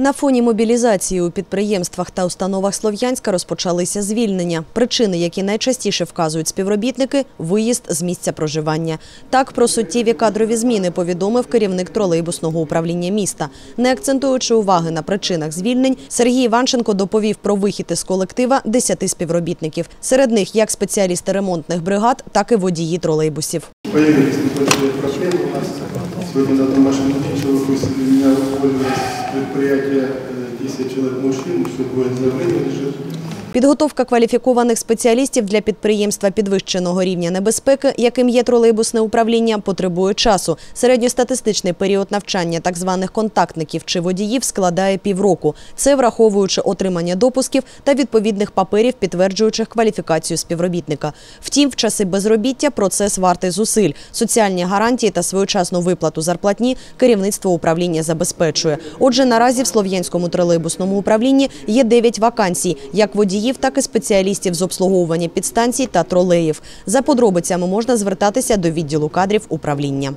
На фоні мобілізації у підприємствах та установах Слов'янська розпочалися звільнення. Причини, які найчастіше вказують співробітники – виїзд з місця проживання. Так про суттєві кадрові зміни повідомив керівник тролейбусного управління міста. Не акцентуючи уваги на причинах звільнень, Сергій Іванченко доповів про вихід із колектива 10 співробітників. Серед них як спеціалісти ремонтних бригад, так і водії тролейбусів. Появились небольшие у нас. Сегодня пищу выпустили уволили с предприятия э, 10 человек мужчин, все будет за время лежит. Підготовка кваліфікованих спеціалістів для підприємства підвищеного рівня небезпеки, яким є тролейбусне управління, потребує часу. Середньостатистичний період навчання так званих контактників чи водіїв складає півроку. Це враховуючи отримання допусків та відповідних паперів, підтверджуючих кваліфікацію співробітника. Втім, в часи безробіття процес вартий зусиль. Соціальні гарантії та своєчасну виплату зарплатні керівництво управління забезпечує. Отже, наразі в Слов'янському тролейбусному управлінні є 9 вакансій, як водіїв, так і спеціалістів з обслуговування підстанцій та тролеїв. За подробицями можна звертатися до відділу кадрів управління.